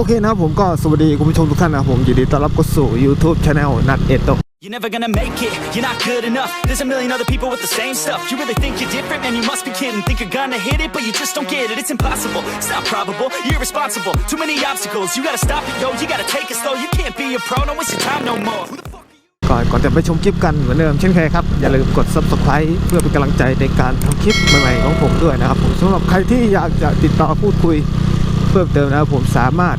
โอเคนะครับผมก็สวัสดีคุณผู้ชมทุกท่านนะครับผมยินดีต้อนรับเข้าสู่ YouTube Channel นัดเอโต You're never gonna make it, you're not good enough. There's a million other people with the same stuff. You really think you're different, man? You must be kidding. Think you're gonna hit it, but you just don't get it. It's impossible, it's not probable. You're irresponsible, too many obstacles. You gotta stop it, yo. You gotta take it slow. You can't be a pro, don't waste your time no more. Who the fuck are you? ก่อนก่อนจะไปชมคลิปกันเหมือนเดิมเช่นเคยครับ อย่าลืมกด Subscribe เพื่อเป็นกำลังใจในการทำคลิปใหม่ๆของผมด้วยนะครับผมสำหรับใครที่อยากจะติดต่อพูดคุย เพิ่มเติมนะครับผมสามารถ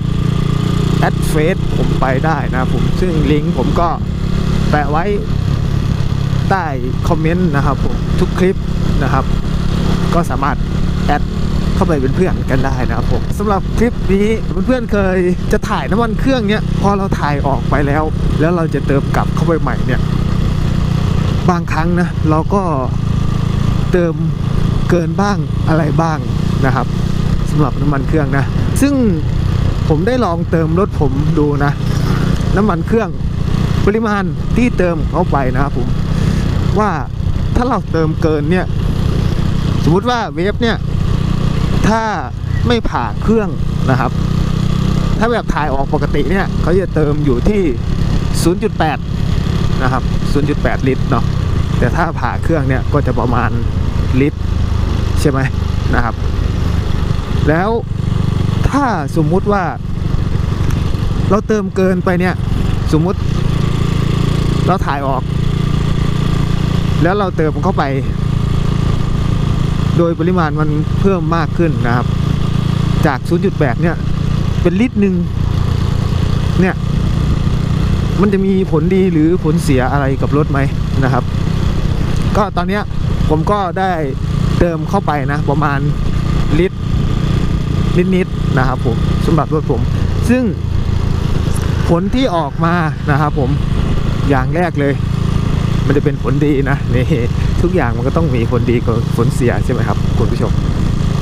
แอดเฟซผมไปได้นะครับผมซึ่งลิงก์ผมก็แปะไว้ใต้คอมเมนต์นะครับผมทุกคลิปนะครับ ก็สามารถแอดเข้าไปเป็นเพื่อนกันได้นะครับผมสำหรับคลิปนี้เพื่อนๆเคยจะถ่ายน้ำมันเครื่องเนี้ยพอเราถ่ายออกไปแล้ว แล้วเราจะเติมกลับเข้าไปใหม่เนี่ยบางครั้งนะเราก็เติมเกินบ้างอะไรบ้างนะครับ สำหรับน้ำมันเครื่องนะ ซึ่งผมได้ลองเติมรถผมดูนะ น้ำมันเครื่องปริมาณที่เติมเข้าไปนะครับผมว่าถ้าเราเติมเกินเนี่ย สมมุติว่าเวฟเนี่ย ถ้าไม่ผ่าเครื่องนะครับ ถ้าแบบถ่ายออกปกติเนี่ยเขาจะเติมอยู่ที่ 0.8 นะครับ 0.8 ลิตรเนาะแต่ถ้าผ่าเครื่องเนี่ยก็จะประมาณลิตร ใช่ไหมนะครับ แล้วถ้าสมมุติว่า เราเติมเกินไปเนี่ย สมมุติ เราถ่ายออก แล้วเราเติมเข้าไป โดยปริมาณมันเพิ่มมากขึ้นนะครับ จาก 0.8 เนี่ย เป็นลิตรหนึ่งเนี่ย มันจะมีผลดีหรือผลเสียอะไรกับรถไหมนะครับ ก็ตอนนี้ผมก็ได้เติมเข้าไปนะประมาณ นิดๆนะครับผมสำหรับรถผม ซึ่งผลที่ออกมานะครับผมอย่างแรกเลย มันจะเป็นผลดีนะนี่ทุกอย่างมันก็ต้องมีผลดีกับผลเสียใช่ไหมครับคุณผู้ชม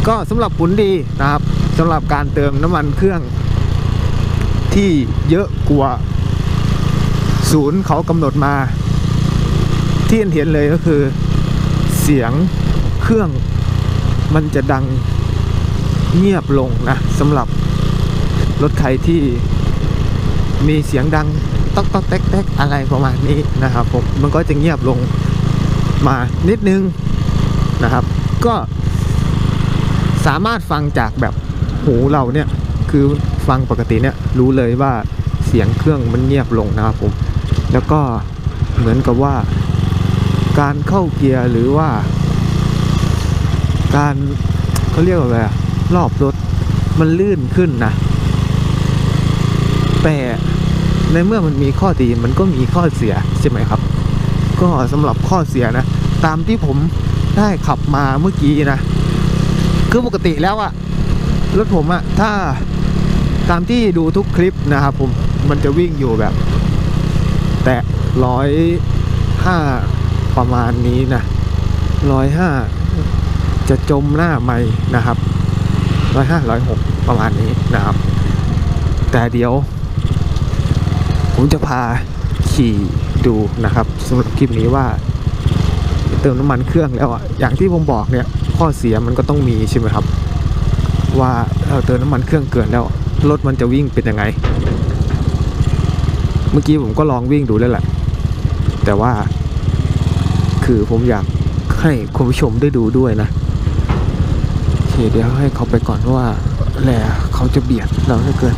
ก็สำหรับผลดีนะครับสำหรับการเติมน้ำมันเครื่องที่เยอะกว่าศูนย์เขากำหนดมา ที่เห็นเลยก็คือเสียงเครื่องมันจะดัง เงียบลงนะสำหรับรถใครที่มีเสียงดังต๊อกต๊อกแต๊กแต๊กอะไรประมาณนี้นะครับผมมันก็จะเงียบลงมานิดนึงนะครับ ก็สามารถฟังจากแบบหูเราเนี่ยคือฟังปกติเนี่ยรู้เลยว่าเสียงเครื่องมันเงียบลงนะครับผมแล้วก็เหมือนกับว่า การเข้าเกียร์หรือว่า การเขาเรียกว่าอะไรอะ รอบรถมันลื่นขึ้นนะ แต่ในเมื่อมันมีข้อดีมันก็มีข้อเสียใช่ไหมครับ ก็สำหรับข้อเสียนะ ตามที่ผมได้ขับมาเมื่อกี้นะ คือปกติแล้วอะรถผมอะถ้าตามที่ดูทุกคลิปนะครับผมมันจะวิ่งอยู่แบบ แตะร้อยห้าประมาณนี้นะร้อยห้าจะจมหน้าไม่นะครับ ร้อยห้าร้อยหกประมาณนี้นะครับ แต่เดี๋ยว ผมจะพาขี่ดูนะครับสำหรับคลิปนี้ว่า เติมน้ำมันเครื่องแล้วอะอย่างที่ผมบอกเนี่ย ข้อเสียมันก็ต้องมีใช่ไหมครับ ว่าเราเติมน้ำมันเครื่องเกินแล้วรถมันจะวิ่งเป็นยังไง เมื่อกี้ผมก็ลองวิ่งดูแล้วแหละ แต่ว่า คือผมอยากให้คุณผู้ชมได้ดูด้วยนะ เคเดี๋ยวให้เขาไปก่อนเพราะว่าแหละเขาจะเบียดเราเหลือเกิน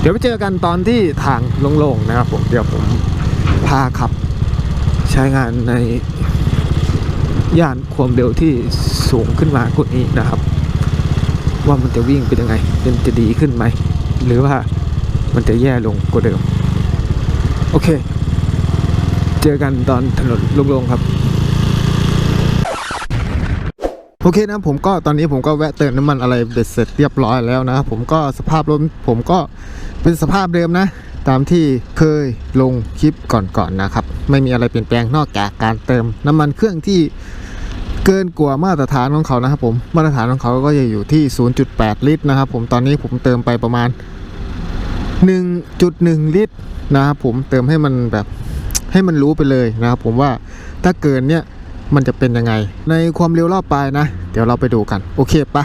เดี๋ยวไปเจอกันตอนที่ทางโล่งๆนะครับผมเดี๋ยวผมพาขับใช้งานในย่านความเร็วที่สูงขึ้นมากว่านี้นะครับ ว่ามันจะวิ่งเป็นยังไงมันจะดีขึ้นไหม หรือว่ามันจะแย่ลงกว่าเดิม โอเค เจอกันตอนถนนลงๆครับ โอเคนะผมก็ตอนนี้ผมก็แวะเติมน้ำมันอะไรเบ็ดเสร็จเรียบร้อยแล้วนะ ผมก็สภาพรถผมก็เป็นสภาพเดิมนะ ตามที่เคยลงคลิปก่อนๆนะครับ ไม่มีอะไรเปลี่ยนแปลงนอกจากการเติมน้ำมันเครื่องที่เกินกว่ามาตรฐานของเขานะครับผมมาตรฐานของเขาก็จะอยู่ที่ 0.8 ลิตรนะครับผมตอนนี้ผมเติมไปประมาณ 1.1 ลิตรนะครับผมเติมให้มันแบบให้มันรู้ไปเลยนะครับผมว่าถ้าเกินเนี่ยมันจะเป็นยังไง ในความเร็วรอบปลายนะ เดี๋ยวเราไปดูกัน โอเคปะ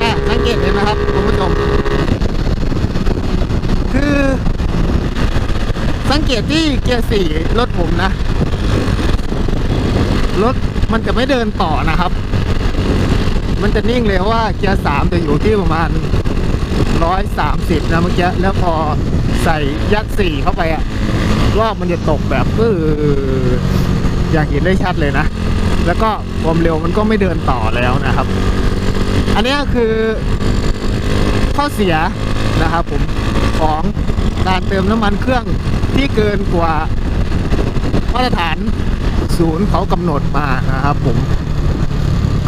แอบสังเกตเห็นนะครับคุณผู้ชม คือ สังเกตที่เกียร์สี่รถผมนะ รถมันจะไม่เดินต่อนะครับ มันจะนิ่งเลยว่าเกียร์สามจะอยู่ที่ประมาณร้อยสามสิบนะเมื่อกี้แล้วพอใส่ยัดสี่เข้าไปอะรอบมันจะตกแบบปื้ออย่างเห็นได้ชัดเลยนะ แล้วก็ความเร็วมันก็ไม่เดินต่อแล้วนะครับ อันนี้คือข้อเสียนะครับผมของการเติมน้ำมันเครื่อง ที่เกินกว่ามาตรฐานศูนย์เขากำหนดมานะครับผม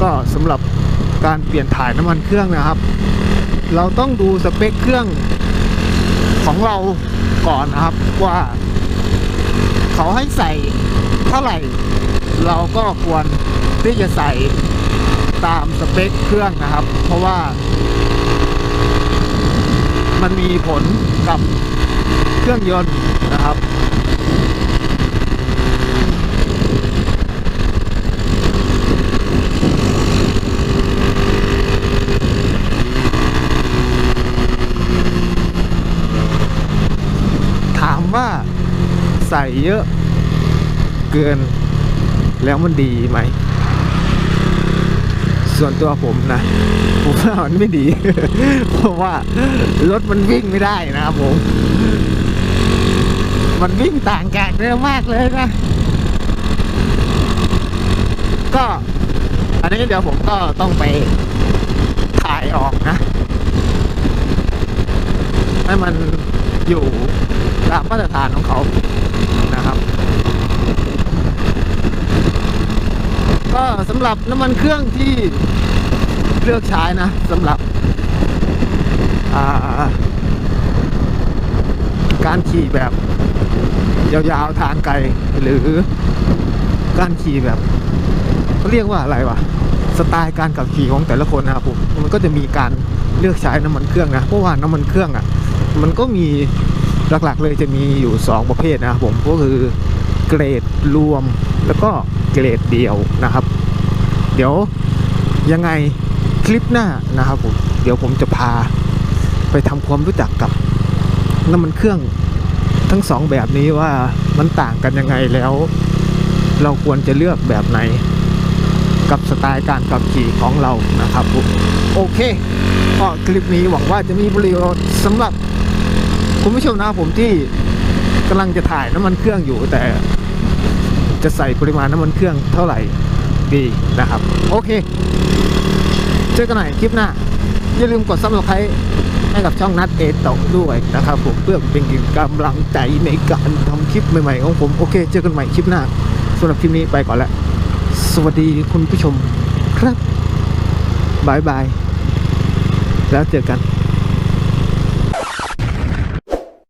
ก็สำหรับการเปลี่ยนถ่ายน้ำมันเครื่องนะครับ เราต้องดูสเปคเครื่องของเราก่อนนะครับว่าเขาให้ใส่เท่าไหร่ เราก็ควรที่จะใส่ตามสเปคเครื่องนะครับ เพราะว่า มันมีผลกับเครื่องยนต์ ครับถามว่าใส่เยอะเกินแล้วมันดีไหม ส่วนตัวผมนะ ผมว่ามันไม่ดี เพราะว่ารถมันวิ่งไม่ได้นะครับผม มันวิ่งต่างกันเยอะมากเลยนะ ก็อันนี้เดี๋ยวผมก็ต้องไปถ่ายออกนะ ให้มันอยู่ตามมาตรฐานของเขานะครับ ก็สำหรับน้ำมันเครื่องที่เลือกใช้นะสำหรับการขี่แบบ ยาวๆทางไกลหรือการขี่แบบเขาเรียกว่าอะไรวะสไตล์การขับขี่ของแต่ละคนนะครับผมมันก็จะมีการเลือกใช้น้ำมันเครื่องนะเพราะว่าน้ำมันเครื่องอะ มันก็มีหลักๆเลยจะมีอยู่ 2 ประเภทนะครับผมก็คือเกรดรวมแล้วก็เกรดเดียวนะครับ เดี๋ยวยังไงคลิปหน้านะครับผมเดี๋ยวผมจะพาไปทำความรู้จักกับน้ำมันเครื่อง ทั้งสองแบบนี้ว่ามันต่างกันยังไงแล้ว เราควรจะเลือกแบบไหน กับสไตล์การขับขี่ของเรานะครับโอเคก็คลิปนี้หวังว่าจะมีประโยชน์สำหรับคุณผู้ชมนะผมที่กำลังจะถ่ายน้ำมันเครื่องอยู่ แต่จะใส่ปริมาณน้ำมันเครื่องเท่าไหร่ดีนะครับ โอเค เจอกันใหม่คลิปหน้า อย่าลืมกดซับสไครต์ ให้กับช่องนัดเอโตด้วยนะครับผมเพื่อเป็นกำลังใจในการทำคลิปใหม่ๆของผมโอเคเจอกันใหม่คลิปหน้าสำหรับคลิปนี้ไปก่อนแล้ว สวัสดีคุณผู้ชมครับบายบายแล้วเจอกัน